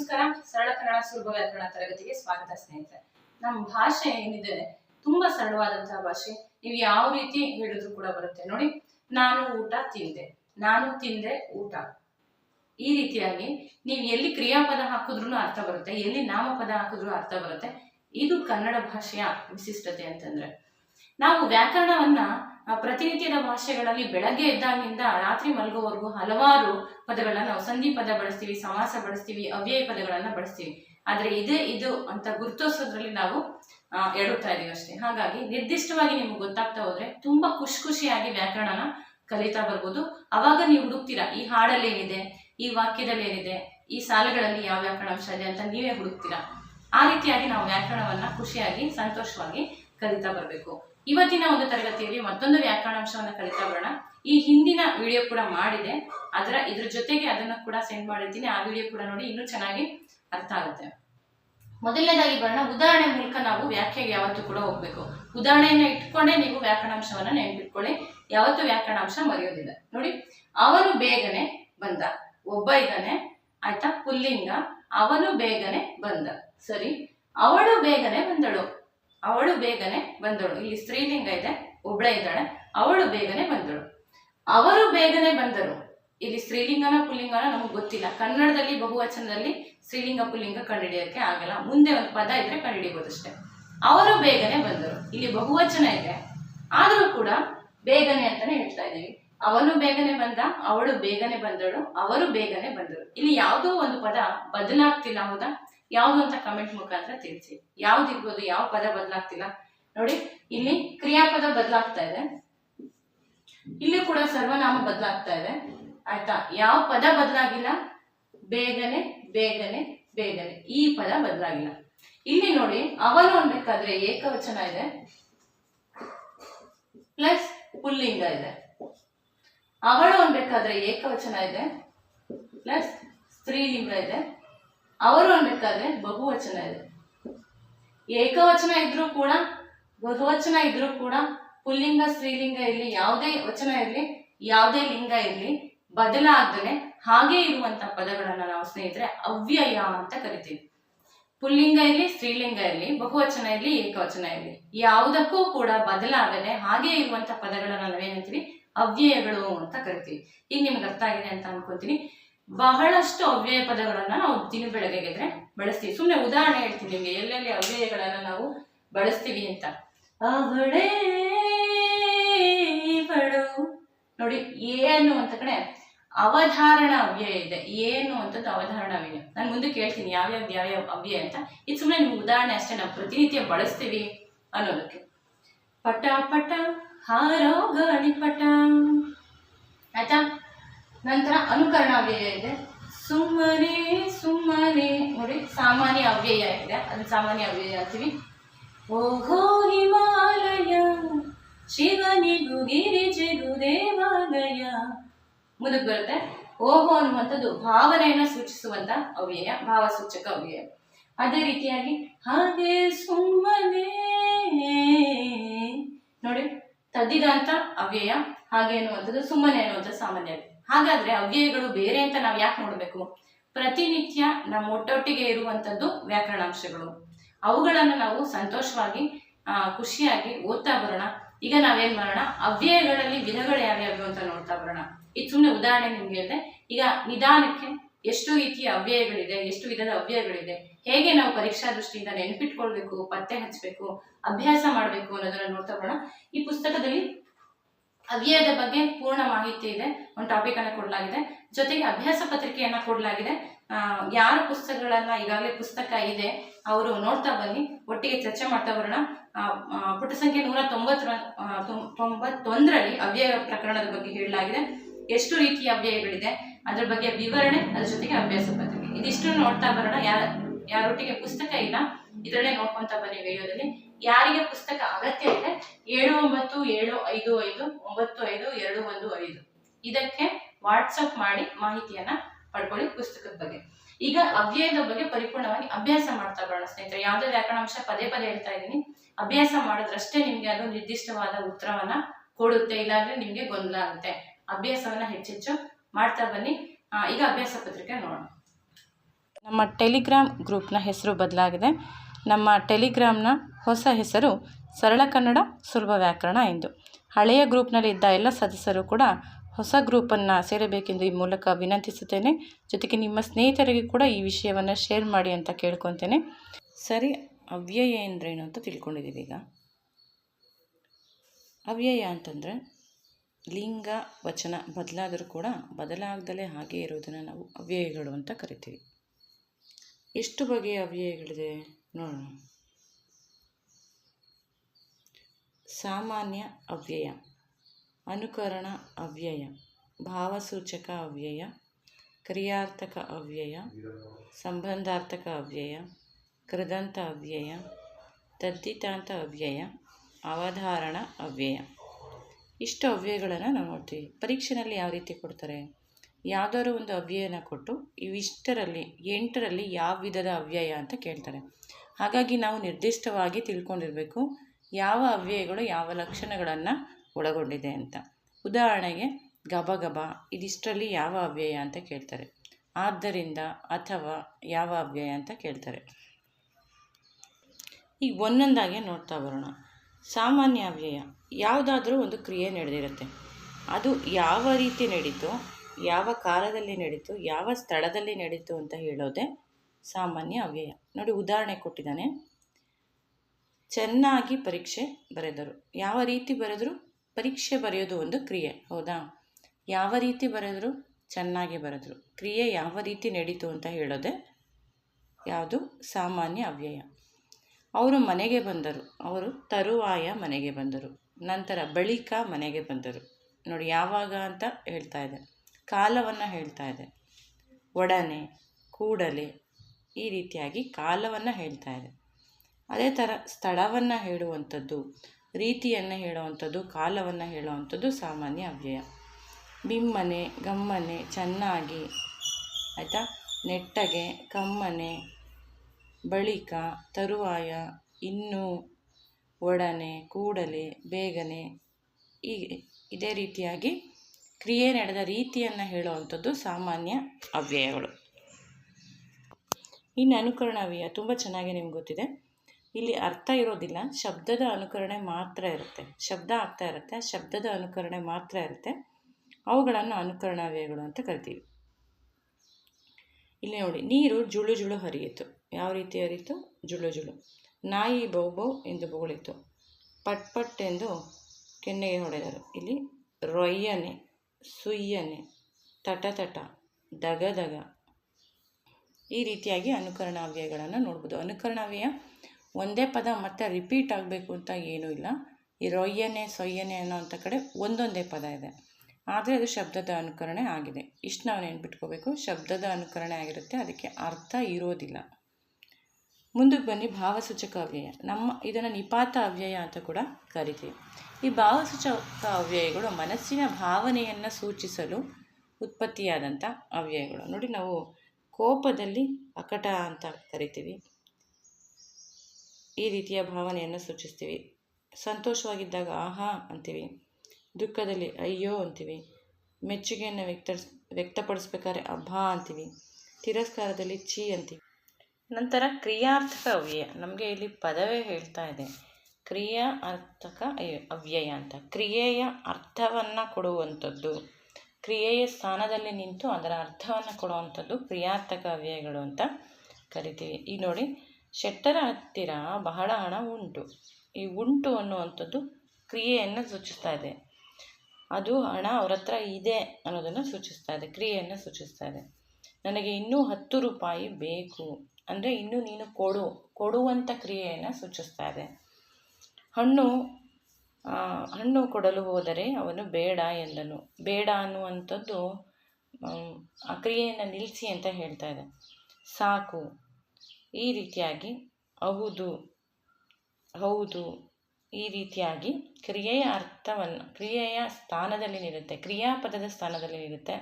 ನಮಸ್ಕಾರ. ಸರಳ ಕನ್ನಡ ಸುಲಭ ವ್ಯಾಕರಣ ತರಗತಿಗೆ ಸ್ವಾಗತ ಸ್ನೇಹಿತರೆ. ನಮ್ಮ ಭಾಷೆ ಏನಿದೆ? ತುಂಬಾ ಸರಳವಾದಂತಹ ಭಾಷೆ. ನೀವು ಯಾವ ರೀತಿ ಹೇಳಿದ್ರು ಕೂಡ ಬರುತ್ತೆ. ನೋಡಿ, ನಾನು ಊಟ ತಿಂದೆ. ನಾನು ತಿಂದೆ ಊಟ. ಈ ರೀತಿಯಾಗಿ ನೀವು ಎಲ್ಲಿ ಕ್ರಿಯಾಪದ ಹಾಕಿದ್ರು ಅರ್ಥ ಬರುತ್ತೆ. ಎಲ್ಲಿ ನಾಮಪದ ಹಾಕಿದ್ರು ಅರ್ಥ ಬರುತ್ತೆ. ಇದು ಕನ್ನಡ ಭಾಷೆಯ ವಿಶಿಷ್ಟತೆ ಅಂತಂದ್ರೆ. ನಾವು ವ್ಯಾಕರಣವನ್ನ ಪ್ರತಿನಿತ್ಯದ ಭಾಷೆಗಳಲ್ಲಿ ಬೆಳಗ್ಗೆ ಎದ್ದಾಗಿಂದ ರಾತ್ರಿ ಮಲಗೋವರೆಗೂ ಹಲವಾರು ಪದಗಳನ್ನ ನಾವು ಸಂಧಿ ಪದ ಬಳಸ್ತೀವಿ, ಸಮಾಸ ಬಳಸ್ತೀವಿ, ಅವ್ಯಯ ಪದಗಳನ್ನ ಬಳಸ್ತೀವಿ. ಆದ್ರೆ ಇದೇ ಇದು ಅಂತ ಗುರುತಿಸೋದ್ರಲ್ಲಿ ನಾವು ಎಡುತ್ತಾ ಇದೀವಿ ಅಷ್ಟೇ. ಹಾಗಾಗಿ ನಿರ್ದಿಷ್ಟವಾಗಿ ನಿಮ್ಗೆ ಗೊತ್ತಾಗ್ತಾ ಹೋದ್ರೆ ತುಂಬಾ ಖುಷಿ ಖುಷಿಯಾಗಿ ವ್ಯಾಕರಣನ ಕಲಿತಾ ಬರ್ಬೋದು. ಅವಾಗ ನೀವು ಹುಡುಕ್ತೀರಾ, ಈ ಹಾಡಲ್ಲಿ ಏನಿದೆ ಈ ವಾಕ್ಯದಲ್ಲಿ ಏನಿದೆ ಈ ಸಾಲುಗಳಲ್ಲಿ ಯಾವ ವ್ಯಾಕರಣ ಅಂಶ ಇದೆ ಅಂತ ನೀವೇ ಹುಡುಕ್ತೀರಾ? ಆ ರೀತಿಯಾಗಿ ನಾವು ವ್ಯಾಕರಣವನ್ನ ಖುಷಿಯಾಗಿ, ಸಂತೋಷವಾಗಿ ಕಲಿತಾ ಬರಬೇಕು. ಇವತ್ತಿನ ಒಂದು ತರಗತಿಯಲ್ಲಿ ಮತ್ತೊಂದು ವ್ಯಾಕರಣಾಂಶವನ್ನು ಕಲಿತಾ ಬರೋಣ. ಈ ಹಿಂದಿನ ವಿಡಿಯೋ ಕೂಡ ಮಾಡಿದೆ. ಅದರ ಇದ್ರ ಜೊತೆಗೆ ಅದನ್ನು ಕೂಡ ಸೆಂಡ್ ಮಾಡಿರ್ತೀನಿ. ಆ ವಿಡಿಯೋ ಕೂಡ ನೋಡಿ, ಇನ್ನೂ ಚೆನ್ನಾಗಿ ಅರ್ಥ ಆಗುತ್ತೆ. ಮೊದಲನೇದಾಗಿ ಬರೋಣ. ಉದಾಹರಣೆ ಮೂಲಕ ನಾವು ವ್ಯಾಖ್ಯೆಗೆ ಯಾವತ್ತೂ ಕೂಡ ಹೋಗ್ಬೇಕು. ಉದಾಹರಣೆಯನ್ನ ಇಟ್ಕೊಂಡೇ ನೀವು ವ್ಯಾಕರಣಾಂಶವನ್ನ ನೆನಪಿಟ್ಕೊಳ್ಳಿ. ಯಾವತ್ತೂ ವ್ಯಾಕರಣಾಂಶ ಮರೆಯೋದಿಲ್ಲ. ನೋಡಿ, ಅವನು ಬೇಗನೆ ಬಂದ. ಒಬ್ಬ ಇದ್ದಾನೆ, ಆಯ್ತಾ? ಪುಲ್ಲಿಂಗ. ಅವನು ಬೇಗನೆ ಬಂದ. ಸರಿ? ಅವಳು ಬೇಗನೆ ಬಂದಳು. ಅವಳು ಬೇಗನೆ ಬಂದಳು. ಇಲ್ಲಿ ಸ್ತ್ರೀಲಿಂಗ ಇದೆ, ಒಬ್ಳೆ ಇದ್ದಾಳೆ, ಅವಳು ಬೇಗನೆ ಬಂದಳು. ಅವರು ಬೇಗನೆ ಬಂದರು. ಇಲ್ಲಿ ಸ್ತ್ರೀಲಿಂಗನ ಪುಲ್ಲಿಂಗನ ನಮಗೆ ಗೊತ್ತಿಲ್ಲ. ಕನ್ನಡದಲ್ಲಿ, ಬಹುವಚನದಲ್ಲಿ ಸ್ತ್ರೀಲಿಂಗ, ಪುಲ್ಲಿಂಗ ಕಂಡುಹಿಡಿಯೋಕೆ ಆಗಲ್ಲ. ಮುಂದೆ ಒಂದು ಪದ ಇದ್ರೆ ಕಂಡುಹಿಡಿಬೋದು ಅಷ್ಟೇ ಅವರು ಬೇಗನೆ ಬಂದರು. ಇಲ್ಲಿ ಬಹುವಚನ ಇದೆ. ಆದರೂ ಕೂಡ ಬೇಗನೆ ಅಂತಾನೆ ಹೇಳ್ತಾ ಇದ್ದೀವಿ. ಅವನು ಬೇಗನೆ ಬಂದ, ಅವಳು ಬೇಗನೆ ಬಂದಳು, ಅವರು ಬೇಗನೆ ಬಂದರು. ಇಲ್ಲಿ ಯಾವುದೋ ಒಂದು ಪದ ಬದಲಾಗ್ತಿಲ್ಲ ಹೌದಾ? ಯಾವುದು ಅಂತ ಕಮೆಂಟ್ ಮುಖಾಂತರ ತಿಳಿಸಿ. ಯಾವ್ದಿರ್ಬೋದು ಯಾವ ಪದ ಬದಲಾಗ್ತಿಲ್ಲ. ನೋಡಿ, ಇಲ್ಲಿ ಕ್ರಿಯಾಪದ ಬದಲಾಗ್ತಾ ಇದೆ. ಇಲ್ಲಿ ಕೂಡ ಸರ್ವನಾಮ ಬದಲಾಗ್ತಾ ಇದೆ. ಆಯ್ತಾ? ಯಾವ ಪದ ಬದಲಾಗಿಲ್ಲ? ಬೇಗನೆ ಬೇಗನೆ ಬೇಗನೆ. ಈ ಪದ ಬದಲಾಗಿಲ್ಲ. ಇಲ್ಲಿ ನೋಡಿ, ಅವನು ಅನ್ಬೇಕಾದ್ರೆ ಏಕವಚನ ಇದೆ. ಪ್ಲಸ್ ಪುಲ್ಲಿಂಗ ಇದೆ. ಅವಳು ಅನ್ಬೇಕಾದ್ರೆ ಏಕವಚನ ಇದೆ. ಪ್ಲಸ್ ಸ್ತ್ರೀಲಿಂಗ ಇದೆ. ಅವರು ಅನ್ಬೇಕಾದ್ರೆ ಬಹುವಚನ ಇದೆ. ಏಕವಚನ ಇದ್ರೂ ಕೂಡ, ಬಹುವಚನ ಇದ್ರೂ ಕೂಡ, ಪುಲ್ಲಿಂಗ, ಸ್ತ್ರೀಲಿಂಗ ಇರಲಿ, ಯಾವುದೇ ವಚನ ಇರಲಿ, ಯಾವುದೇ ಲಿಂಗ ಇರಲಿ ಬದಲಾಗದೆ ಹಾಗೆ ಇರುವಂತ ಪದಗಳನ್ನ ನಾವು ಸ್ನೇಹಿತರೆ ಅವ್ಯಯ ಅಂತ ಕರಿತೀವಿ. ಪುಲ್ಲಿಂಗ ಇರಲಿ, ಸ್ತ್ರೀಲಿಂಗ ಇರಲಿ, ಬಹುವಚನ ಇರಲಿ, ಏಕವಚನ ಇರಲಿ, ಯಾವುದಕ್ಕೂ ಕೂಡ ಬದಲಾಗದೆ ಹಾಗೆ ಇರುವಂತ ಪದಗಳನ್ನ ನಾವೇನಂತೀವಿ ಅವ್ಯಯಗಳು ಅಂತ ಕರಿತೀವಿ. ಈಗ ನಿಮ್ಗೆ ಅರ್ಥ ಆಗಿದೆ ಅಂತ ಅನ್ಕೊಂತೀನಿ. ಬಹಳಷ್ಟು ಅವ್ಯಯ ಪದಗಳನ್ನು ನಾವು ದಿನ ಬೆಳಗ್ಗೆಗೆದ್ರೆ ಬಳಸ್ತೀವಿ. ಸುಮ್ಮನೆ ಉದಾಹರಣೆ ಹೇಳ್ತೀನಿ ನಿಮಗೆ, ಎಲ್ಲೆಲ್ಲಿ ಅವ್ಯಯಗಳನ್ನು ನಾವು ಬಳಸ್ತೀವಿ ಅಂತ. ಅವಳೇ ನೋಡಿ ಏನು ಅಂತ ಕಡೆ ಅವಧಾರಣ ಅವ್ಯಯ ಇದೆ. ಏನು ಅಂತದ್ದು ಅವಧಾರಣ ಅವ್ಯಯ. ನಾನು ಮುಂದೆ ಕೇಳ್ತೀನಿ ಯಾವ್ಯಾವ ಯಾವ್ಯಾವ ಅವ್ಯಯ ಅಂತ. ಇದು ಸುಮ್ಮನೆ ನಿಮ್ಗೆ ಉದಾಹರಣೆ ಅಷ್ಟೇ, ನಾವು ಪ್ರತಿನಿತ್ಯ ಬಳಸ್ತೀವಿ ಅನ್ನೋದಕ್ಕೆ. ಪಟ ಪಟ ಹಾರೋ ಪಟ. ಆಯ್ತಾ? ನಂತರ ಅನುಕರಣ ಅವ್ಯಯ ಇದೆ. ಸುಮ್ಮನೆ ಸುಮ್ಮನೆ, ನೋಡಿ, ಸಾಮಾನ್ಯ ಅವ್ಯಯ ಇದೆ. ಅದು ಸಾಮಾನ್ಯ ಅವ್ಯಯ ಅಂತೀವಿ. ಓಹೋ ಹಿಮಾಲಯ ಶಿವನಿಗೂ ಗಿರಿಜೆಗೂ ದೇವಾಲಯ. ಮುಂದಕ್ಕೆ ಬರುತ್ತೆ. ಓಹೋ ಅನ್ನುವಂಥದ್ದು ಭಾವನೆಯನ್ನು ಸೂಚಿಸುವಂತ ಅವ್ಯಯ, ಭಾವಸೂಚಕ ಅವ್ಯಯ. ಅದೇ ರೀತಿಯಾಗಿ, ಹಾಗೆ ಸುಮ್ಮನೆ, ನೋಡಿ, ತದ್ದಿದಂತ ಅವ್ಯಯ, ಹಾಗೆ ಅನ್ನುವಂಥದ್ದು ಸುಮ್ಮನೆ ಅನ್ನುವಂಥದ್ದು ಸಾಮಾನ್ಯ ಹಾಗಾದ್ರೆ ಅವ್ಯಯಗಳು ಬೇರೆ ಅಂತ ನಾವು ಯಾಕೆ ನೋಡ್ಬೇಕು? ಪ್ರತಿನಿತ್ಯ ನಮ್ಮ ಒಟ್ಟೊಟ್ಟಿಗೆ ಇರುವಂತದ್ದು ವ್ಯಾಕರಣಾಂಶಗಳು. ಅವುಗಳನ್ನು ನಾವು ಸಂತೋಷವಾಗಿ ಖುಷಿಯಾಗಿ ಓದ್ತಾ ಬರೋಣ. ಈಗ ನಾವೇನ್ ಮಾಡೋಣ? ಅವ್ಯಯಗಳಲ್ಲಿ ವಿಧಗಳು ಯಾವ್ಯಾವು ಅಂತ ನೋಡ್ತಾ ಬರೋಣ. ಇದು ಸುಮ್ಮನೆ ಉದಾಹರಣೆ ನಿಮ್ಗೆ ಹೇಳಿದೆ. ಈಗ ನಿಧಾನಕ್ಕೆ ಎಷ್ಟು ರೀತಿಯ ಅವ್ಯಯಗಳಿದೆ, ಎಷ್ಟು ವಿಧದ ಅವ್ಯಯಗಳಿದೆ, ಹೇಗೆ ನಾವು ಪರೀಕ್ಷಾ ದೃಷ್ಟಿಯಿಂದ ನೆನಪಿಟ್ಕೊಳ್ಬೇಕು, ಪತ್ತೆ ಹಚ್ಚಬೇಕು ಅಭ್ಯಾಸ ಮಾಡಬೇಕು ಅನ್ನೋದನ್ನ ನೋಡ್ತಾ ಬರೋಣ. ಈ ಪುಸ್ತಕದಲ್ಲಿ ಅವ್ಯಯದ ಬಗ್ಗೆ ಪೂರ್ಣ ಮಾಹಿತಿ ಇದೆ. ಒಂದು ಟಾಪಿಕ್ ಅನ್ನ ಕೊಡಲಾಗಿದೆ. ಜೊತೆಗೆ ಅಭ್ಯಾಸ ಪತ್ರಿಕೆಯನ್ನ ಕೊಡಲಾಗಿದೆ. ಯಾರ ಪುಸ್ತಕಗಳನ್ನ ಈಗಾಗಲೇ ಪುಸ್ತಕ ಇದೆ, ಅವರು ನೋಡ್ತಾ ಬನ್ನಿ. ಒಟ್ಟಿಗೆ ಚರ್ಚೆ ಮಾಡ್ತಾ ಬರೋಣ. ಪುಟ ಸಂಖ್ಯೆ ನೂರ ತೊಂಬತ್ತರ ತೊಂಬತ್ತೊಂದರಲ್ಲಿ ಅವ್ಯಯ ಪ್ರಕರಣದ ಬಗ್ಗೆ ಹೇಳಲಾಗಿದೆ. ಎಷ್ಟು ರೀತಿಯ ಅವ್ಯಯಗಳಿದೆ ಅದ್ರ ಬಗ್ಗೆ ವಿವರಣೆ, ಅದ್ರ ಜೊತೆಗೆ ಅಭ್ಯಾಸ ಪತ್ರಿಕೆ. ಇದಿಷ್ಟು ನೋಡ್ತಾ ಬರೋಣ. ಯಾರ, ಯಾರೊಟ್ಟಿಗೆ ಪುಸ್ತಕ ಇಲ್ಲ, ಇದರಲ್ಲೇ ನೋಡ್ಕೊಂತ ಬನ್ನಿ ವಿಡಿಯೋದಲ್ಲಿ ಯಾರಿಗೆ ಪುಸ್ತಕ ಅಗತ್ಯ ಇದೆ? ಏಳು ಒಂಬತ್ತು, ಏಳು ಐದು ಐದು, ಒಂಬತ್ತು ಐದು, ಎರಡು ಒಂದು ಐದು. ಇದಕ್ಕೆ ವಾಟ್ಸಪ್ ಮಾಡಿ ಮಾಹಿತಿಯನ್ನ ಪಡ್ಕೊಳ್ಳಿ ಪುಸ್ತಕದ ಬಗ್ಗೆ. ಈಗ ಅವ್ಯಯದ ಬಗ್ಗೆ ಪರಿಪೂರ್ಣವಾಗಿ ಅಭ್ಯಾಸ ಮಾಡ್ತಾ ಬರೋಣ ಸ್ನೇಹಿತರೆ. ಯಾವುದೇ ವ್ಯಾಕರಣಾಂಶ ಪದೇ ಪದೇ ಹೇಳ್ತಾ ಇದ್ದೀನಿ. ಅಭ್ಯಾಸ ಮಾಡೋದ್ರಷ್ಟೇ ನಿಮ್ಗೆ ಅದು ನಿರ್ದಿಷ್ಟವಾದ ಉತ್ತರವನ್ನ ಕೊಡುತ್ತೆ, ಇಲ್ಲಾಂದ್ರೆ ನಿಮ್ಗೆ ಗೊಂದಲ ಆಗುತ್ತೆ. ಅಭ್ಯಾಸವನ್ನ ಹೆಚ್ಚೆಚ್ಚು ಮಾಡ್ತಾ ಬನ್ನಿ. ಈಗ ಅಭ್ಯಾಸ ಪತ್ರಿಕೆ ನೋಡೋಣ. ನಮ್ಮ ಟೆಲಿಗ್ರಾಮ್ ಗ್ರೂಪ್ನ ಹೆಸರು ಬದಲಾಗಿದೆ. ನಮ್ಮ ಟೆಲಿಗ್ರಾಮ್ನ ಹೊಸ ಹೆಸರು ಸರಳ ಕನ್ನಡ ಸುಲಭ ವ್ಯಾಕರಣ ಎಂದು. ಹಳೆಯ ಗ್ರೂಪ್ನಲ್ಲಿ ಇದ್ದ ಎಲ್ಲ ಸದಸ್ಯರು ಕೂಡ ಹೊಸ ಗ್ರೂಪನ್ನು ಸೇರಬೇಕೆಂದು ಈ ಮೂಲಕ ವಿನಂತಿಸುತ್ತೇನೆ. ಜೊತೆಗೆ ನಿಮ್ಮ ಸ್ನೇಹಿತರಿಗೆ ಕೂಡ ಈ ವಿಷಯವನ್ನು ಶೇರ್ ಮಾಡಿ ಅಂತ ಕೇಳ್ಕೊತೇನೆ. ಸರಿ, ಅವ್ಯಯ ಎಂದರೇನು ಅಂತ ತಿಳ್ಕೊಂಡಿದ್ದೀವಿ ಈಗ. ಅವ್ಯಯ ಅಂತಂದರೆ ಲಿಂಗ, ವಚನ ಬದಲಾದರೂ ಕೂಡ ಬದಲಾಗದಲೇ ಹಾಗೆ ಇರೋದನ್ನು ನಾವು ಅವ್ಯಯಗಳು ಅಂತ ಕರಿತೀವಿ. ಎಷ್ಟು ಬಗೆಯ ಅವ್ಯಯಗಳಿದೆ? ನೋಡೋಣ. ಸಾಮಾನ್ಯ ಅವ್ಯಯ, ಅನುಕರಣ ಅವ್ಯಯ, ಭಾವಸೂಚಕ ಅವ್ಯಯ, ಕ್ರಿಯಾರ್ಥಕ ಅವ್ಯಯ, ಸಂಬಂಧಾರ್ಥಕ ಅವ್ಯಯ, ಕೃದಂತ ಅವ್ಯಯ ತದ್ದಿತಾಂತ ಅವ್ಯಯ, ಅವಧಾರಣ ಅವ್ಯಯ. ಇಷ್ಟು ಅವ್ಯಯಗಳನ್ನು ನಾವು ನೋಡ್ತೀವಿ. ಪರೀಕ್ಷೆನಲ್ಲಿ ಯಾವ ರೀತಿ ಕೊಡ್ತಾರೆ? ಯಾವುದಾದ್ರು ಒಂದು ಅವ್ಯಯನ ಕೊಟ್ಟು ಇವಿಷ್ಟರಲ್ಲಿ, ಎಂಟರಲ್ಲಿ ಯಾವ ವಿಧದ ಅವ್ಯಯ ಅಂತ ಕೇಳ್ತಾರೆ. ಹಾಗಾಗಿ ನಾವು ನಿರ್ದಿಷ್ಟವಾಗಿ ತಿಳ್ಕೊಂಡಿರಬೇಕು, ಯಾವ ಅವ್ಯಯಗಳು ಯಾವ ಲಕ್ಷಣಗಳನ್ನು ಒಳಗೊಂಡಿದೆ ಅಂತ. ಉದಾಹರಣೆಗೆ, ಗಬ ಗಬ, ಇದಿಷ್ಟರಲ್ಲಿ ಯಾವ ಅವ್ಯಯ ಅಂತ ಕೇಳ್ತಾರೆ. ಆದ್ದರಿಂದ ಅಥವಾ ಯಾವ ಅವ್ಯಯ ಅಂತ ಕೇಳ್ತಾರೆ. ಈಗ ಒಂದೊಂದಾಗೆ ನೋಡ್ತಾ ಬರೋಣ. ಸಾಮಾನ್ಯ ಅವ್ಯಯ, ಯಾವುದಾದ್ರೂ ಒಂದು ಕ್ರಿಯೆ ನಡೆದಿರುತ್ತೆ. ಅದು ಯಾವ ರೀತಿ ನಡೀತು ಯಾವ ಕಾಲದಲ್ಲಿ ನಡೀತು, ಯಾವ ಸ್ಥಳದಲ್ಲಿ ನಡೀತು ಅಂತ ಹೇಳೋದೇ ಸಾಮಾನ್ಯ ಅವ್ಯಯ. ನೋಡಿ, ಉದಾಹರಣೆ ಕೊಟ್ಟಿದ್ದಾನೆ. ಚೆನ್ನಾಗಿ ಪರೀಕ್ಷೆ ಬರೆದರು. ಯಾವ ರೀತಿ ಬರೆದ್ರು? ಪರೀಕ್ಷೆ ಬರೆಯೋದು ಒಂದು ಕ್ರಿಯೆ, ಹೌದಾ? ಯಾವ ರೀತಿ ಬರೆದ್ರು? ಚೆನ್ನಾಗಿ ಬರೆದರು. ಕ್ರಿಯೆ ಯಾವ ರೀತಿ ನಡೀತು ಅಂತ ಹೇಳೋದೇ ಯಾವುದು? ಸಾಮಾನ್ಯ ಅವ್ಯಯ. ಅವರು ಮನೆಗೆ ಬಂದರು. ಅವರು ತರುವಾಯ ಮನೆಗೆ ಬಂದರು. ನಂತರ ಬಳಿಕ ಮನೆಗೆ ಬಂದರು. ನೋಡಿ, ಯಾವಾಗ ಅಂತ ಹೇಳ್ತಾ ಇದೆ ಕಾಲವನ್ನು ಹೇಳ್ತಾ ಇದೆ. ಒಡನೆ, ಕೂಡಲೇ ಈ ರೀತಿಯಾಗಿ ಕಾಲವನ್ನು ಹೇಳ್ತಾ ಇದೆ. ಅದೇ ಥರ ಸ್ಥಳವನ್ನು ಹೇಳುವಂಥದ್ದು, ರೀತಿಯನ್ನು ಹೇಳುವಂಥದ್ದು, ಕಾಲವನ್ನು ಹೇಳುವಂಥದ್ದು ಸಾಮಾನ್ಯ ಅವ್ಯಯ. ಬಿಮ್ಮನೆ, ಗಮ್ಮನೆ, ಚೆನ್ನಾಗಿ, ಆಯಿತಾ? ನೆಟ್ಟಗೆ, ಕಮ್ಮನೆ, ಬಳಿಕ, ತರುವಾಯ, ಇನ್ನೂ, ಒಡನೆ, ಕೂಡಲೇ, ಬೇಗನೆ, ಹೀಗೆ, ಇದೇ ರೀತಿಯಾಗಿ ಕ್ರಿಯೆ ನಡೆದ ರೀತಿಯನ್ನು ಹೇಳುವಂಥದ್ದು ಸಾಮಾನ್ಯ ಅವ್ಯಯಗಳು. ಇನ್ನು ಅನುಕರಣ ಅವ್ಯಯ ತುಂಬ ಚೆನ್ನಾಗಿ ನಿಮ್ಗೆ ಗೊತ್ತಿದೆ. ಇಲ್ಲಿ ಅರ್ಥ ಇರೋದಿಲ್ಲ. ಶಬ್ದದ ಅನುಕರಣೆ ಮಾತ್ರ ಇರುತ್ತೆ. ಶಬ್ದ ಆಗ್ತಾ ಇರುತ್ತೆ. ಆ ಶಬ್ದದ ಅನುಕರಣೆ ಮಾತ್ರ ಇರುತ್ತೆ. ಅವುಗಳನ್ನು ಅನುಕರಣ ಅವ್ಯಯಗಳು ಅಂತ ಕರಿತೀವಿ. ಇಲ್ಲಿ ನೋಡಿ, ನೀರು ಜುಳು ಜುಳು ಹರಿಯಿತು. ಯಾವ ರೀತಿ ಹರಿಯಿತು? ಜುಳು ಜುಳು. ನಾಯಿ ಬೌ ಬೌ ಎಂದು ಬೊಗಳಿತು. ಪಟ್ ಪಟ್ ಎಂದು ಕೆನ್ನೆಗೆ ಹೊಡೆದರು. ಇಲ್ಲಿ ರೊಯ್ಯನೆ. ಸುಯ್ಯನೆ, ತಟ ತಟ, ದಗ ಈ ರೀತಿಯಾಗಿ ಅನುಕರಣಾವ್ಯಯಗಳನ್ನು ನೋಡ್ಬೋದು. ಅನುಕರಣಾವ್ಯಯ ಒಂದೇ ಪದ ಮತ್ತೆ ರಿಪೀಟ್ ಆಗಬೇಕು ಅಂತ ಏನೂ ಇಲ್ಲ. ಈ ರೊಯ್ಯನೆ, ಸೊಯ್ಯನೆ ಅನ್ನೋಂಥ ಕಡೆ ಒಂದೊಂದೇ ಪದ ಇದೆ. ಆದರೆ ಅದು ಶಬ್ದದ ಅನುಕರಣೆ ಆಗಿದೆ. ಇಷ್ಟು ನಾವು ನೆನ್ಪಿಟ್ಕೋಬೇಕು ಶಬ್ದದ ಅನುಕರಣೆ ಆಗಿರುತ್ತೆ. ಅದಕ್ಕೆ ಅರ್ಥ ಇರೋದಿಲ್ಲ. ಮುಂದಕ್ಕೆ ಬನ್ನಿ ಭಾವಸೂಚಕ ಅವ್ಯಯ. ನಮ್ಮ ಇದನ್ನು ನಿಪಾತ ಅವ್ಯಯ ಅಂತ ಕೂಡ ಕರಿತೀವಿ. ಈ ಭಾವಸೂಚಕ ಅವ್ಯಯಗಳು ಮನಸ್ಸಿನ ಭಾವನೆಯನ್ನು ಸೂಚಿಸಲು ಉತ್ಪತ್ತಿಯಾದಂಥ ಅವ್ಯಯಗಳು. ನೋಡಿ, ನಾವು ಕೋಪದಲ್ಲಿ ಅಕಟ ಅಂತ ಕರಿತೀವಿ. ಈ ರೀತಿಯ ಭಾವನೆಯನ್ನು ಸೂಚಿಸ್ತೀವಿ. ಸಂತೋಷವಾಗಿದ್ದಾಗ ಆಹಾ ಅಂತೀವಿ. ದುಃಖದಲ್ಲಿ ಅಯ್ಯೋ ಅಂತೀವಿ. ಮೆಚ್ಚುಗೆಯನ್ನು ವ್ಯಕ್ತ ವ್ಯಕ್ತಪಡಿಸ್ಬೇಕಾದ್ರೆ ಅಭಾ ಅಂತೀವಿ. ತಿರಸ್ಕಾರದಲ್ಲಿ ಛೀ ಅಂತೀವಿ. ನಂತರ ಕ್ರಿಯಾರ್ಥಕ ಅವ್ಯಯ ನಮಗೆ ಇಲ್ಲಿ ಪದವೇ ಹೇಳ್ತಾ ಇದೆ. ಕ್ರಿಯಾ ಅರ್ಥಕ ಅವ್ಯಯ ಅಂತ. ಕ್ರಿಯೆಯ ಅರ್ಥವನ್ನು ಕೊಡುವಂಥದ್ದು. ಕ್ರಿಯೆಯ ಸ್ಥಾನದಲ್ಲಿ ನಿಂತು ಅದರ ಅರ್ಥವನ್ನು ಕೊಡುವಂಥದ್ದು ಕ್ರಿಯಾರ್ಥಕ ಅವ್ಯಯಗಳು ಅಂತ ಕರಿತೀವಿ. ಈ ನೋಡಿ, ಶೆಟ್ಟರ ಹತ್ತಿರ ಬಹಳ ಹಣ ಉಂಟು. ಈ ಉಂಟು ಅನ್ನುವಂಥದ್ದು ಕ್ರಿಯೆಯನ್ನು ಸೂಚಿಸ್ತಾ ಇದೆ. ಅದು ಹಣ ಅವ್ರ ಹತ್ರ ಇದೆ ಅನ್ನೋದನ್ನು ಸೂಚಿಸ್ತಾ ಇದೆ. ಕ್ರಿಯೆಯನ್ನು ಸೂಚಿಸ್ತಾ ಇದೆ. ನನಗೆ ಇನ್ನೂ ಹತ್ತು ರೂಪಾಯಿ ಬೇಕು. ಅಂದರೆ ಇನ್ನೂ ನೀನು ಕೊಡು ಕೊಡುವಂಥ ಕ್ರಿಯೆಯನ್ನು ಸೂಚಿಸ್ತಾ ಇದೆ. ಹಣ್ಣು ಹಣ್ಣು ಕೊಡಲು ಹೋದರೆ ಅವನು ಬೇಡ ಎಂದನು. ಬೇಡ ಅನ್ನುವಂಥದ್ದು ಆ ಕ್ರಿಯೆಯನ್ನು ನಿಲ್ಲಿಸಿ ಅಂತ ಹೇಳ್ತಾ ಇದೆ. ಸಾಕು. ಈ ರೀತಿಯಾಗಿ ಹೌದು ಹೌದು, ಈ ರೀತಿಯಾಗಿ ಕ್ರಿಯೆಯ ಅರ್ಥವನ್ನು, ಕ್ರಿಯೆಯ ಸ್ಥಾನದಲ್ಲಿ ನಿಲ್ಲುತ್ತೆ ಕ್ರಿಯಾಪದದ ಸ್ಥಾನದಲ್ಲಿ ನಿಲ್ಲುತ್ತೆ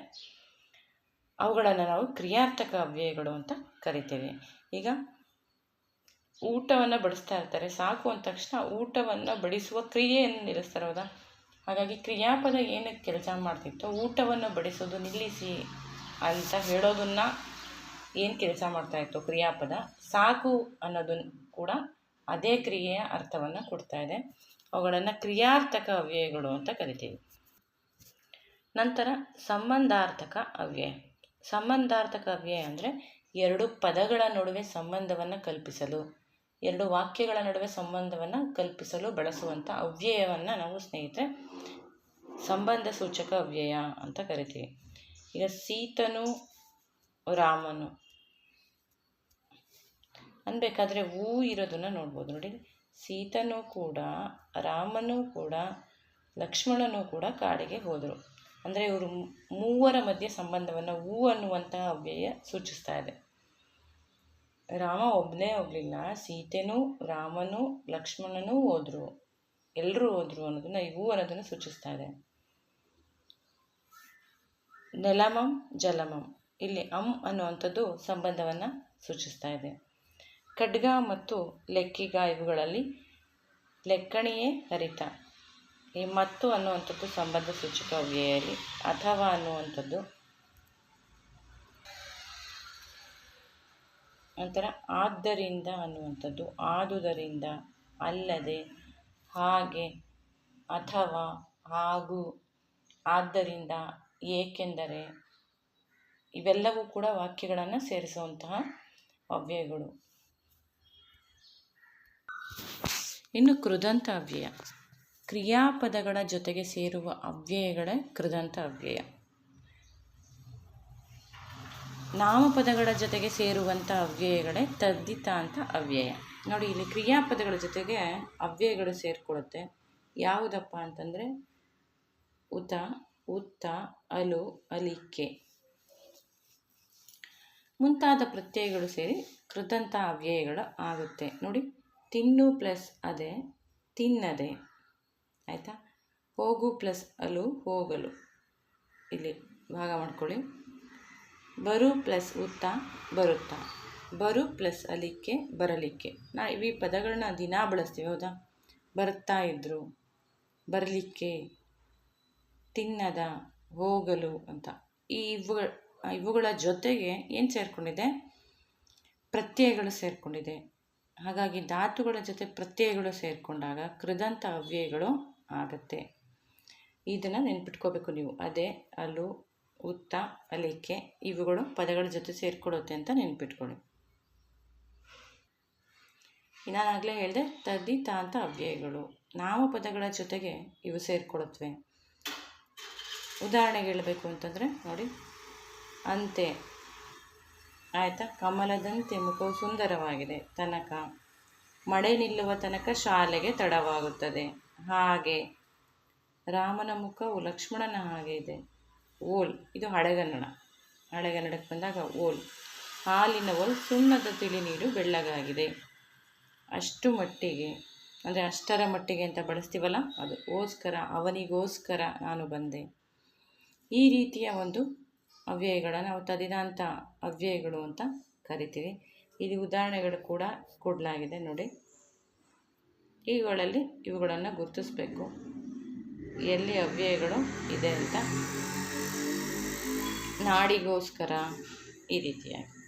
ಅವುಗಳನ್ನು ನಾವು ಕ್ರಿಯಾರ್ಥಕ ಅವ್ಯಯಗಳು ಅಂತ ಕರಿತೇವೆ. ಈಗ ಊಟವನ್ನು ಬಡಿಸ್ತಾ ಇರ್ತಾರೆ. ಸಾಕು ಅಂದ ತಕ್ಷಣ ಊಟವನ್ನು ಬಡಿಸುವ ಕ್ರಿಯೆಯನ್ನು ನಿಲ್ಲಿಸ್ತಾರೆ ಹೌದಾ? ಹಾಗಾಗಿ ಕ್ರಿಯಾಪದ ಏನಕ್ಕೆ ಕೆಲಸ ಮಾಡ್ತಿತ್ತು? ಊಟವನ್ನು ಬಡಿಸೋದು ನಿಲ್ಲಿಸಿ ಅಂತ ಹೇಳೋದನ್ನು ಏನು ಕೆಲಸ ಮಾಡ್ತಾ ಇತ್ತು? ಕ್ರಿಯಾಪದ. ಸಾಕು ಅನ್ನೋದು ಕೂಡ ಅದೇ ಕ್ರಿಯೆಯ ಅರ್ಥವನ್ನು ಕೊಡ್ತಾ ಇದೆ. ಅವುಗಳನ್ನು ಕ್ರಿಯಾರ್ಥಕ ಅವ್ಯಯಗಳು ಅಂತ ಕರಿತೀವಿ. ನಂತರ ಸಂಬಂಧಾರ್ಥಕ ಅವ್ಯಯ. ಸಂಬಂಧಾರ್ಥಕ ಅವ್ಯಯ ಅಂದರೆ ಎರಡು ಪದಗಳ ನಡುವೆ ಸಂಬಂಧವನ್ನು ಕಲ್ಪಿಸಲು. ಎರಡು ವಾಕ್ಯಗಳ ನಡುವೆ ಸಂಬಂಧವನ್ನು ಕಲ್ಪಿಸಲು ಬಳಸುವಂಥ ಅವ್ಯಯವನ್ನು ನಾವು ಸ್ನೇಹಿತರೆ ಸಂಬಂಧ ಸೂಚಕ ಅವ್ಯಯ ಅಂತ ಕರಿತೀವಿ. ಈಗ ಸೀತನು ರಾಮನು. ಅನ್ಬೇಕಾದ್ರೆ ಹೂ ಇರೋದನ್ನು ನೋಡ್ಬೋದು ನೋಡಿ. ಸೀತನೂ ಕೂಡ, ರಾಮನೂ ಕೂಡ, ಲಕ್ಷ್ಮಣನೂ ಕೂಡ ಕಾಡಿಗೆ ಹೋದರು. ಅಂದರೆ ಇವರು ಮೂವರ ಮಧ್ಯೆ ಸಂಬಂಧವನ್ನು ಹೂ ಅನ್ನುವಂತಹ ಅವ್ಯಯ ಸೂಚಿಸ್ತಾ ಇದೆ. ರಾಮ ಒಬ್ಬನೇ ಹೋಗಲಿಲ್ಲ. ಸೀತೆನೂ, ರಾಮನೂ, ಲಕ್ಷ್ಮಣನೂ ಹೋದರು. ಎಲ್ಲರೂ ಹೋದರು ಅನ್ನೋದನ್ನ ಈ ಹೂ ಅನ್ನೋದನ್ನು ಸೂಚಿಸ್ತಾ ಇದೆ. ನೆಲಮಂ, ಜಲಮಂ. ಇಲ್ಲಿ ಅಂ ಅನ್ನುವಂಥದ್ದು ಸಂಬಂಧವನ್ನು ಸೂಚಿಸ್ತಾ ಇದೆ. ಖಡ್ಗ ಮತ್ತು ಲೆಕ್ಕಿಗ ಇವುಗಳಲ್ಲಿ ಲೆಕ್ಕಣಿಯೇ ಹರಿತ. ಈ ಮತ್ತು ಅನ್ನುವಂಥದ್ದು ಸಂಬಂಧ ಸೂಚಕ ವ್ಯಯಲಿ ಅಥವಾ ಅನ್ನುವಂಥದ್ದು. ನಂತರ ಆದ್ದರಿಂದ ಅನ್ನುವಂಥದ್ದು, ಆದುದರಿಂದ ಅಲ್ಲದೆ, ಹಾಗೆ ಅಥವಾ ಹಾಗೂ, ಆದ್ದರಿಂದ ಏಕೆಂದರೆ ಇವೆಲ್ಲವೂ ಕೂಡ ವಾಕ್ಯಗಳನ್ನು ಸೇರಿಸುವಂತಹ ಅವ್ಯಯಗಳು. ಇನ್ನು ಕೃದಂತ ಅವ್ಯಯ. ಕ್ರಿಯಾಪದಗಳ ಜೊತೆಗೆ ಸೇರುವ ಅವ್ಯಯಗಳೇ ಕೃದಂತ ಅವ್ಯಯ. ನಾಮಪದಗಳ ಜೊತೆಗೆ ಸೇರುವಂಥ ಅವ್ಯಯಗಳೇ ತದ್ದಿತಾಂತ ಅವ್ಯಯ. ನೋಡಿ, ಇಲ್ಲಿ ಕ್ರಿಯಾಪದಗಳ ಜೊತೆಗೆ ಅವ್ಯಯಗಳು ಸೇರಿಕೊಳ್ಳುತ್ತೆ. ಯಾವುದಪ್ಪ ಅಂತಂದರೆ, ಉತ, ಉತ್ತ, ಅಲು, ಅಲಿಕೆ. ಮುಂತಾದ ಪ್ರತ್ಯಯಗಳು ಸೇರಿ ಕೃದಂತ ಅವ್ಯಯಗಳು ಆಗುತ್ತೆ. ನೋಡಿ, ತಿನ್ನು ಪ್ಲಸ್ ಅದೇ, ತಿನ್ನದೆ. ಆಯಿತಾ? ಹೋಗು ಪ್ಲಸ್ ಅಲು, ಹೋಗಲು. ಇಲ್ಲಿ ಭಾಗ ಮಾಡ್ಕೊಳ್ಳಿ. ಬರು ಪ್ಲಸ್ ಉತ್ತ, ಬರುತ್ತಾ. ಬರು ಪ್ಲಸ್ ಅಲಿಕ್ಕೆ, ಬರಲಿಕ್ಕೆ. ನಾ ಈ ಪದಗಳನ್ನ ದಿನಾ ಬಳಸ್ತೀವಿ, ಹೌದಾ? ಬರ್ತಾ ಇದ್ದರು ಬರಲಿಕ್ಕೆ, ತಿನ್ನದ, ಹೋಗಲು ಅಂತ. ಈ ಇವುಗಳ ಇವುಗಳ ಜೊತೆಗೆ ಏನು ಸೇರಿಕೊಂಡಿದೆ? ಪ್ರತ್ಯಯಗಳು ಸೇರಿಕೊಂಡಿದೆ. ಹಾಗಾಗಿ ಧಾತುಗಳ ಜೊತೆ ಪ್ರತ್ಯಯಗಳು ಸೇರಿಕೊಂಡಾಗ ಕೃದಂತ ಅವ್ಯಯಗಳು ಆಗುತ್ತೆ. ಇದನ್ನು ನೆನ್ಪಿಟ್ಕೋಬೇಕು ನೀವು. ಅದೇ, ಅಲು, ಉತ್ತ, ಅಲಿಕೆ ಇವುಗಳು ಪದಗಳ ಜೊತೆ ಸೇರಿಕೊಳ್ಳುತ್ತೆ ಅಂತ ನೆನ್ಪಿಟ್ಕೊಳ್ಳಿ. ನಾನಾಗಲೇ ಹೇಳಿದೆ ತದ್ದಿತಾಂತ ಅವ್ಯಯಗಳು. ನಾಮಪದಗಳ ಜೊತೆಗೆ ಇವು ಸೇರಿಕೊಳ್ಳುತ್ತವೆ ಉದಾಹರಣೆಗೆ ಹೇಳಬೇಕು ಅಂತಂದರೆ, ನೋಡಿ. ಅಂತೆ. ಆಯಿತಾ? ಕಮಲದಂತೆ ಮುಖವು ಸುಂದರವಾಗಿದೆ. ತನಕ. ಮಳೆ ನಿಲ್ಲುವ ತನಕ ಶಾಲೆಗೆ ತಡವಾಗುತ್ತದೆ. ಹಾಗೆ. ರಾಮನ ಮುಖವು ಲಕ್ಷ್ಮಣನ ಹಾಗೆ ಇದೆ. ಓಲ್, ಇದು ಹಳೆಗನ್ನಡ. ಹಳೆಗನ್ನಡಕ್ಕೆ ಬಂದಾಗ ಓಲ್. ಹಾಲಿನ ಓಲ್ ಸುಣ್ಣದ ತಿಳಿ ನೀರು ಬೆಳ್ಳಗಾಗಿದೆ. ಅಷ್ಟು ಮಟ್ಟಿಗೆ, ಅಂದರೆ ಅಷ್ಟರ ಮಟ್ಟಿಗೆ ಅಂತ ಬಳಸ್ತೀವಲ್ಲ, ಅದು ಓಸ್ಕರ, ಅವನಿಗೋಸ್ಕರ ನಾನು ಬಂದೆ. ಈ ರೀತಿಯ ಒಂದು ಅವ್ಯಯಗಳನ್ನು ನಾವು ತದಿದಾಂತ ಅವ್ಯಯಗಳು ಅಂತ ಕರಿತೀವಿ. ಇಲ್ಲಿ ಉದಾಹರಣೆಗಳು ಕೂಡ ಕೊಡಲಾಗಿದೆ ನೋಡಿ. ಇವುಗಳಲ್ಲಿ ಇವುಗಳನ್ನು ಗುರುತಿಸ್ಬೇಕು. ಎಲ್ಲಿ ಅವ್ಯಯಗಳು ಇದೆ ಅಂತ. ನಾಡಿಗೋಸ್ಕರ ಈ ರೀತಿಯಾಗಿ.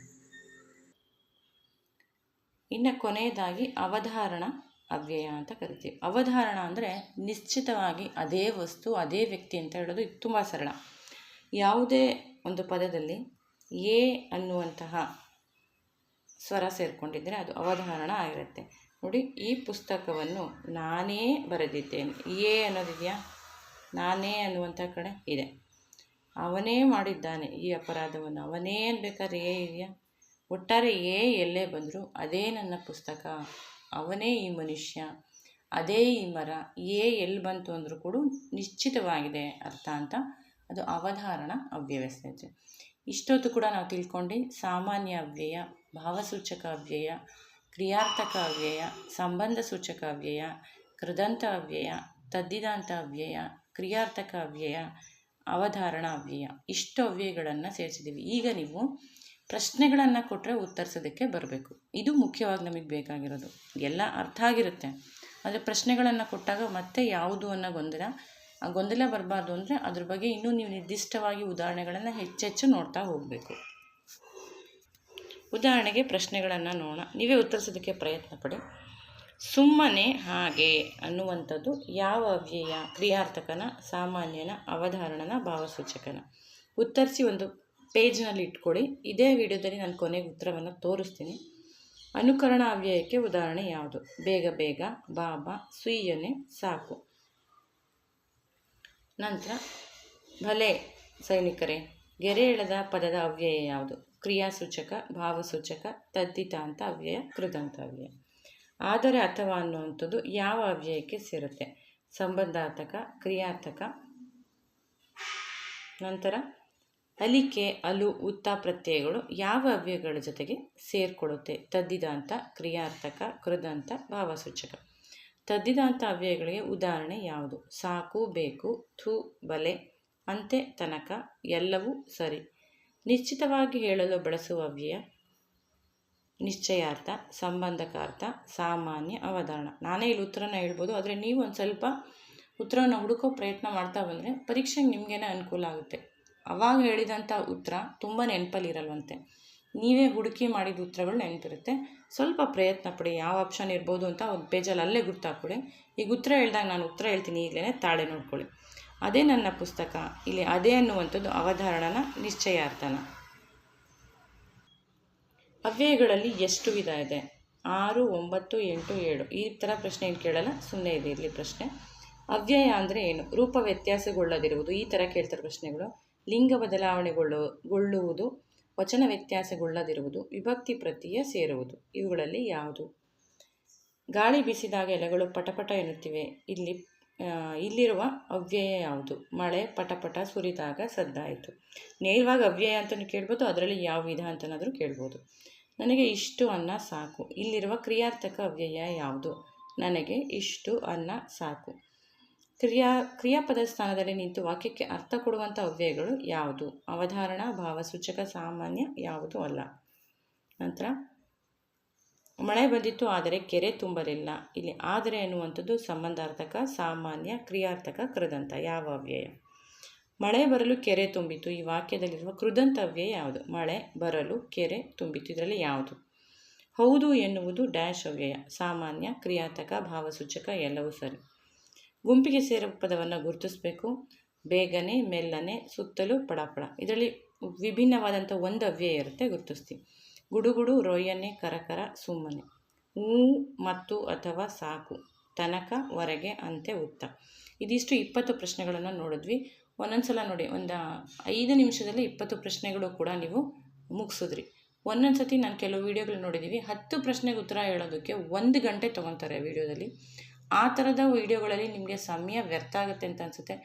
ಇನ್ನು ಕೊನೆಯದಾಗಿ ಅವಧಾರಣ, ಅವ್ಯಯ ಅಂತ ಕರಿತೀವಿ. ಅವಧಾರಣ ಅಂದರೆ ನಿಶ್ಚಿತವಾಗಿ ಅದೇ ವಸ್ತು, ಅದೇ ವ್ಯಕ್ತಿ ಅಂತ ಹೇಳೋದು ಇದು ತುಂಬ ಸರಳ. ಯಾವುದೇ ಒಂದು ಪದದಲ್ಲಿ ಎ ಅನ್ನುವಂತಹ ಸ್ವರ ಸೇರಿಕೊಂಡಿದ್ದರೆ ಅದು ಅವಧಾರಣ ಆಗಿರುತ್ತೆ. ನೋಡಿ, ಈ ಪುಸ್ತಕವನ್ನು ನಾನೇ ಬರೆದಿದ್ದೇನೆ. ಎ ಅನ್ನೋದಿದೆಯಾ? ನಾನೇ ಅನ್ನುವಂಥ ಕಡೆ ಇದೆ. ಅವನೇ ಮಾಡಿದ್ದಾನೆ ಈ ಅಪರಾಧವನ್ನು. ಅವನೇ ಅನ್ಬೇಕಾದ್ರೆ ಏ ಇದೆಯಾ? ಒಟ್ಟಾರೆ ಏ ಎಲ್ಲೇ ಬಂದರೂ ಅದೇ ನನ್ನ ಪುಸ್ತಕ, ಅವನೇ ಈ ಮನುಷ್ಯ, ಅದೇ ಈ ಮರ, ಏ ಎಲ್ಲಿ ಬಂತು ಅಂದರೂ ಕೂಡ ನಿಶ್ಚಿತವಾಗಿದೆ ಅರ್ಥ ಅಂತ ಅದು ಅವಧಾರಣ ಅವ್ಯವಸ್ಥೆ ಇಷ್ಟೊತ್ತು ಕೂಡ ನಾವು ತಿಳ್ಕೊಂಡು ಸಾಮಾನ್ಯ ಅವ್ಯಯ, ಭಾವಸೂಚಕ ಅವ್ಯಯ ಕ್ರಿಯಾರ್ಥಕ ಅವ್ಯಯ ಸಂಬಂಧ ಸೂಚಕ ಅವ್ಯಯ ಕೃದಂತ ಅವ್ಯಯ ತದ್ದಿದಾಂತ ಅವ್ಯಯ ಕ್ರಿಯಾರ್ಥಕ ಅವ್ಯಯ ಅವಧಾರಣ ಅವ್ಯಯ ಇಷ್ಟು ಅವ್ಯಯಗಳನ್ನು ಸೇರಿಸಿದ್ದೀವಿ ಈಗ ನೀವು ಪ್ರಶ್ನೆಗಳನ್ನು ಕೊಟ್ಟರೆ ಉತ್ತರಿಸೋದಕ್ಕೆ ಬರಬೇಕು. ಇದು ಮುಖ್ಯವಾಗಿ ನಮಗೆ ಬೇಕಾಗಿರೋದು. ಎಲ್ಲ ಅರ್ಥ ಆಗಿರುತ್ತೆ. ಆದರೆ ಪ್ರಶ್ನೆಗಳನ್ನು ಕೊಟ್ಟಾಗ ಮತ್ತೆ ಯಾವುದು ಅನ್ನೋ ಗೊಂದಲ, ಆ ಗೊಂದಲ ಬರಬಾರ್ದು ಅಂದರೆ ಅದ್ರ ಬಗ್ಗೆ ಇನ್ನೂ ನೀವು ನಿರ್ದಿಷ್ಟವಾಗಿ ಉದಾಹರಣೆಗಳನ್ನು ಹೆಚ್ಚೆಚ್ಚು ನೋಡ್ತಾ ಹೋಗಬೇಕು. ಉದಾಹರಣೆಗೆ ಪ್ರಶ್ನೆಗಳನ್ನು ನೋಡೋಣ. ನೀವೇ ಉತ್ತರಿಸೋದಕ್ಕೆ ಪ್ರಯತ್ನ ಪಡಿ. ಸುಮ್ಮನೆ ಹಾಗೆ ಅನ್ನುವಂಥದ್ದು ಯಾವ ಅವ್ಯಯ, ಕ್ರಿಯಾರ್ಥಕನ, ಸಾಮಾನ್ಯನ, ಅವಧಾರಣನ, ಭಾವಸೂಚಕನ? ಉತ್ತರಿಸಿ ಒಂದು ಪೇಜ್ನಲ್ಲಿ ಇಟ್ಕೊಳ್ಳಿ. ಇದೇ ವಿಡಿಯೋದಲ್ಲಿ ನಾನು ಕೊನೆಗೆ ಉತ್ತರವನ್ನು ತೋರಿಸ್ತೀನಿ. ಅನುಕರಣ ಅವ್ಯಯಕ್ಕೆ ಉದಾಹರಣೆ ಯಾವುದು? ಬೇಗ ಬೇಗ, ಬಾಬಾ, ಸುಯ್ಯನೆ, ಸಾಕು. ನಂತರ, ಭಲೆ ಸೈನಿಕರೇ, ಗೆರೆ ಎಳೆದ ಪದದ ಅವ್ಯಯ ಯಾವುದು? ಕ್ರಿಯಾಸೂಚಕ, ಭಾವಸೂಚಕ, ತದ್ದಿತ ಅಂತ ಅವ್ಯಯ, ಕೃದಂತ ಅವ್ಯಯ. ಆದರೆ ಅಥವಾ ಅನ್ನುವಂಥದ್ದು ಯಾವ ಅವ್ಯಯಕ್ಕೆ ಸೇರುತ್ತೆ? ಸಂಬಂಧಾರ್ಥಕ, ಕ್ರಿಯಾರ್ಥಕ, ನಂತರ ಅಲಿಕೆ, ಅಲು, ಉತ್ತ, ಪ್ರತ್ಯಯಗಳು ಯಾವ ಅವ್ಯಯಗಳ ಜೊತೆಗೆ ಸೇರಿಕೊಳ್ಳುತ್ತೆ ತದ್ದಿದಾಂತ, ಕ್ರಿಯಾರ್ಥಕ, ಕೃದಂತ, ಭಾವಸೂಚಕ. ತದ್ದಿದಾಂತ ಅವ್ಯಯಗಳಿಗೆ ಉದಾಹರಣೆ ಯಾವುದು? ಸಾಕು, ಬೇಕು ಥೂ ಬಲೆ, ಅಂತೆ, ತನಕ, ಎಲ್ಲವೂ ಸರಿ. ನಿಶ್ಚಿತವಾಗಿ ಹೇಳಲು ಬಳಸುವ ವ್ಯಯ, ನಿಶ್ಚಯಾರ್ಥ, ಸಂಬಂಧಕಾರ್ಥ, ಸಾಮಾನ್ಯ ಅವಧಾರಣ. ನಾನೇ ಇಲ್ಲಿ ಉತ್ತರನ ಹೇಳ್ಬೋದು, ಆದರೆ ನೀವು ಒಂದು ಸ್ವಲ್ಪ ಉತ್ತರವನ್ನು ಹುಡುಕೋ ಪ್ರಯತ್ನ ಮಾಡ್ತಾ ಬಂದರೆ ಪರೀಕ್ಷೆಗೆ ನಿಮಗೇನೆ ಅನುಕೂಲ ಆಗುತ್ತೆ. ಅವಾಗ ಹೇಳಿದಂಥ ಉತ್ತರ ತುಂಬ ನೆನಪಲ್ಲಿರಲ್ವಂತೆ. ನೀವೇ ಹುಡುಕಿ ಮಾಡಿದ ಉತ್ತರಗಳು ನೆನಪಿರುತ್ತೆ. ಸ್ವಲ್ಪ ಪ್ರಯತ್ನ ಪಡಿ, ಯಾವ ಆಪ್ಷನ್ ಇರ್ಬೋದು ಅಂತ ಒಂದು ಪೇಜಲ್ಲಿ ಅಲ್ಲೇ ಗುರುತಾಕೊಳ್ಳಿ ಈಗ ಉತ್ತರ ಹೇಳ್ದಾಗ ನಾನು ಉತ್ತರ ಹೇಳ್ತೀನಿ ಈಗಲೇ ತಾಳೆ ನೋಡ್ಕೊಳ್ಳಿ. ಅದೇ ನನ್ನ ಪುಸ್ತಕ. ಇಲ್ಲಿ ಅದೇ ಅನ್ನುವಂಥದ್ದು ಅವಧಾರಣನ ನಿಶ್ಚಯಾರ್ಥನ. ಅವ್ಯಯಗಳಲ್ಲಿ ಎಷ್ಟು ವಿಧ ಇದೆ? ಆರು, ಒಂಬತ್ತು, ಎಂಟು, ಏಳು. ಈ ಥರ ಪ್ರಶ್ನೆ ಏನು ಕೇಳಲ್ಲ? ಸುಮ್ಮನೆ ಇದೆ ಇಲ್ಲಿ ಪ್ರಶ್ನೆ. ಅವ್ಯಯ ಅಂದರೆ ಏನು? ರೂಪ ವ್ಯತ್ಯಾಸಗೊಳ್ಳದಿರುವುದು. ಈ ಥರ ಕೇಳ್ತಾರೆ ಪ್ರಶ್ನೆಗಳು. ಲಿಂಗ ಬದಲಾವಣೆಗೊಳ್ಳುಗೊಳ್ಳುವುದು ವಚನ ವ್ಯತ್ಯಾಸಗೊಳ್ಳದಿರುವುದು, ವಿಭಕ್ತಿ ಪ್ರತ್ಯಯ ಸೇರುವುದು. ಇವುಗಳಲ್ಲಿ ಯಾವುದು? ಗಾಳಿ ಬೀಸಿದಾಗ ಎಲೆಗಳು ಪಟಪಟ ಎನ್ನುತ್ತಿವೆ. ಇಲ್ಲಿ ಇಲ್ಲಿರುವ ಅವ್ಯಯ ಯಾವುದು? ಮಳೆ ಪಟಪಟ ಸುರಿದಾಗ ಸದ್ದಾಯಿತು. ನೇರವಾಗಿ ಅವ್ಯಯ ಅಂತಲೂ ಕೇಳ್ಬೋದು, ಅದರಲ್ಲಿ ಯಾವ ವಿಧ ಅಂತನಾದರೂ ಕೇಳ್ಬೋದು. ನನಗೆ ಇಷ್ಟು ಅನ್ನ ಸಾಕು. ಇಲ್ಲಿರುವ ಕ್ರಿಯಾರ್ಥಕ ಅವ್ಯಯ ಯಾವುದು? ನನಗೆ ಇಷ್ಟು ಅನ್ನ ಸಾಕು. ಕ್ರಿಯಾ, ಕ್ರಿಯಾಪದ ಸ್ಥಾನದಲ್ಲಿ ನಿಂತು ವಾಕ್ಯಕ್ಕೆ ಅರ್ಥ ಕೊಡುವಂಥ ಅವ್ಯಯಗಳು ಯಾವುದು? ಅವಧಾರಣ, ಭಾವಸೂಚಕ, ಸಾಮಾನ್ಯ ಯಾವುದು ಅಲ್ಲ. ನಂತರ ಮಳೆ ಬಂದಿತ್ತು ಆದರೆ ಕೆರೆ ತುಂಬಲಿಲ್ಲ. ಇಲ್ಲಿ ಆದರೆ ಎನ್ನುವಂಥದ್ದು ಸಂಬಂಧಾರ್ಥಕ, ಸಾಮಾನ್ಯ, ಕ್ರಿಯಾರ್ಥಕ, ಕೃದಂತ. ಯಾವ ಅವ್ಯಯ? ಮಳೆ ಬರಲು ಕೆರೆ ತುಂಬಿತು ಈ ವಾಕ್ಯದಲ್ಲಿರುವ ಕೃದಂತ ಅವ್ಯಯ ಯಾವುದು? ಮಳೆ ಬರಲು ಕೆರೆ ತುಂಬಿತು ಇದರಲ್ಲಿ ಯಾವುದು? ಹೌದು ಎನ್ನುವುದು ಡ್ಯಾಶ್ ಅವ್ಯಯ. ಸಾಮಾನ್ಯ ಕ್ರಿಯಾತಕ ಭಾವಸೂಚಕ ಎಲ್ಲವೂ ಸರಿ. ಗುಂಪಿಗೆ ಸೇರುವ ಪದವನ್ನು ಗುರುತಿಸಬೇಕು. ಬೇಗನೆ, ಮೆಲ್ಲನೆ, ಸುತ್ತಲೂ ಪಡಾಪಡ. ಇದರಲ್ಲಿ ವಿಭಿನ್ನವಾದಂಥ ಒಂದು ಅವ್ಯಯ ಇರುತ್ತೆ ಗುರುತಿಸ್ತೀವಿ ಗುಡುಗುಡು, ರೊಯ್ಯನೆ, ಕರಕರ, ಸುಮ್ಮನೆ. ಹೂ ಮತ್ತು ಅಥವಾ ಸಾಕು. ತನಕ ಹೊರಗೆ ಅಂತೆ ಉತ್ತ. ಇದಿಷ್ಟು ಇಪ್ಪತ್ತು ಪ್ರಶ್ನೆಗಳನ್ನು ನೋಡಿದ್ವಿ. ಒಂದೊಂದು ಸಲ ನೋಡಿ, ಒಂದು ಐದು ನಿಮಿಷದಲ್ಲಿ ಇಪ್ಪತ್ತು ಪ್ರಶ್ನೆಗಳು ಕೂಡ ನೀವು ಮುಗಿಸಿದ್ರಿ. ಒಂದೊಂದು ಸತಿ ನಾನು ಕೆಲವು ವೀಡಿಯೋಗಳು ನೋಡಿದ್ದೀವಿ ಹತ್ತು ಪ್ರಶ್ನೆಗೆ ಉತ್ತರ ಹೇಳೋದಕ್ಕೆ ಒಂದು ಗಂಟೆ ತೊಗೊತಾರೆ ವೀಡಿಯೋದಲ್ಲಿ. ಆ ಥರದ ವೀಡಿಯೋಗಳಲ್ಲಿ ನಿಮಗೆ ಸಮಯ ವ್ಯರ್ಥ ಆಗುತ್ತೆ ಅಂತ ಅನಿಸುತ್ತೆ.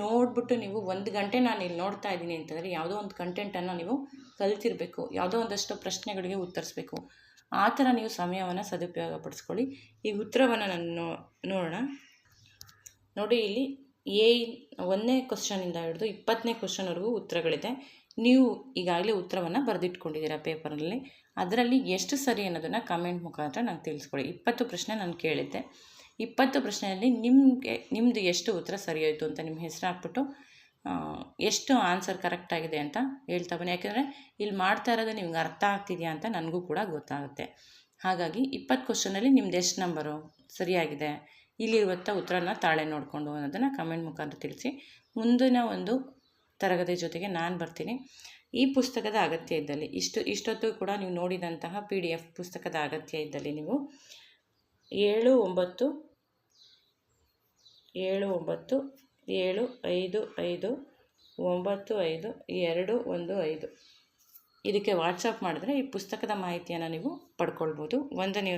ನೋಡಿಬಿಟ್ಟು ನೀವು ಒಂದು ಗಂಟೆ ನಾನು ಇಲ್ಲಿ ನೋಡ್ತಾ ಇದ್ದೀನಿ ಅಂತಂದರೆ ಯಾವುದೋ ಒಂದು ಕಂಟೆಂಟನ್ನು ನೀವು ಕಲ್ತಿರಬೇಕು. ಯಾವುದೋ ಒಂದಷ್ಟು ಪ್ರಶ್ನೆಗಳಿಗೆ ಉತ್ತರಿಸ್ಬೇಕು. ಆ ಥರ ನೀವು ಸಮಯವನ್ನು ಸದುಪಯೋಗ ಪಡಿಸ್ಕೊಳ್ಳಿ ಈ ಉತ್ತರವನ್ನು ನಾನು ನೋಡೋಣ. ನೋಡಿ ಇಲ್ಲಿ ಎ ಒಂದನೇ ಕ್ವಶನಿಂದ ಹಿಡಿದು ಇಪ್ಪತ್ತನೇ ಕ್ವಶನ್ವರೆಗೂ ಉತ್ತರಗಳಿದೆ. ನೀವು ಈಗಾಗಲೇ ಉತ್ತರವನ್ನು ಬರೆದಿಟ್ಕೊಂಡಿದ್ದೀರಾ ಪೇಪರಲ್ಲಿ ಅದರಲ್ಲಿ ಎಷ್ಟು ಸರಿ ಅನ್ನೋದನ್ನು ಕಮೆಂಟ್ ಮುಖಾಂತರ ನಂಗೆ ತಿಳಿಸ್ಕೊಡಿ. ಇಪ್ಪತ್ತು ಪ್ರಶ್ನೆ ನಾನು ಕೇಳಿದ್ದೆ. ಇಪ್ಪತ್ತು ಪ್ರಶ್ನೆಯಲ್ಲಿ ನಿಮಗೆ ನಿಮ್ಮದು ಎಷ್ಟು ಉತ್ತರ ಸರಿ ಹೋಯಿತು ಅಂತ ನಿಮ್ಮ ಹೆಸರು ಹಾಕ್ಬಿಟ್ಟು ಎಷ್ಟು ಆನ್ಸರ್ ಕರೆಕ್ಟ್ ಆಗಿದೆ ಅಂತ ಹೇಳ್ತಾ ಬನ್ನಿ. ಯಾಕೆಂದರೆ ಇಲ್ಲಿ ಮಾಡ್ತಾ ಇರೋದು ನಿಮ್ಗೆ ಅರ್ಥ ಆಗ್ತಿದೆಯಾ ಅಂತ ನನಗೂ ಕೂಡ ಗೊತ್ತಾಗುತ್ತೆ. ಹಾಗಾಗಿ ಇಪ್ಪತ್ತು ಕ್ವಶನಲ್ಲಿ ನಿಮ್ದು ಎಷ್ಟು ನಂಬರು ಸರಿಯಾಗಿದೆ ಇಲ್ಲಿರುವಂಥ ಉತ್ತರನ ತಾಳೆ ನೋಡಿಕೊಂಡು ಅನ್ನೋದನ್ನು ಕಮೆಂಟ್ ಮುಖಾಂತರ ತಿಳಿಸಿ. ಮುಂದಿನ ಒಂದು ತರಗತಿ ಜೊತೆಗೆ ನಾನು ಬರ್ತೀನಿ. ಈ ಪುಸ್ತಕದ ಅಗತ್ಯ ಇದ್ದಲ್ಲಿ, ಇಷ್ಟು, ಇಷ್ಟೊತ್ತು ಕೂಡ ನೀವು ನೋಡಿದಂತಹ ಪಿ ಡಿ ಎಫ್ ಪುಸ್ತಕದ ಅಗತ್ಯ ಇದ್ದಲ್ಲಿ ನೀವು ಏಳು ಒಂಬತ್ತು ಏಳು ಒಂಬತ್ತು, ಏಳು ಐದು ಐದು, ಒಂಬತ್ತು ಐದು, ಎರಡು ಒಂದು ಐದು. ಇದಕ್ಕೆ ವಾಟ್ಸಪ್ ಮಾಡಿದ್ರೆ ಈ ಪುಸ್ತಕದ ಮಾಹಿತಿಯನ್ನು ನೀವು ಪಡ್ಕೊಳ್ಬೋದು. ಒಂದನೇ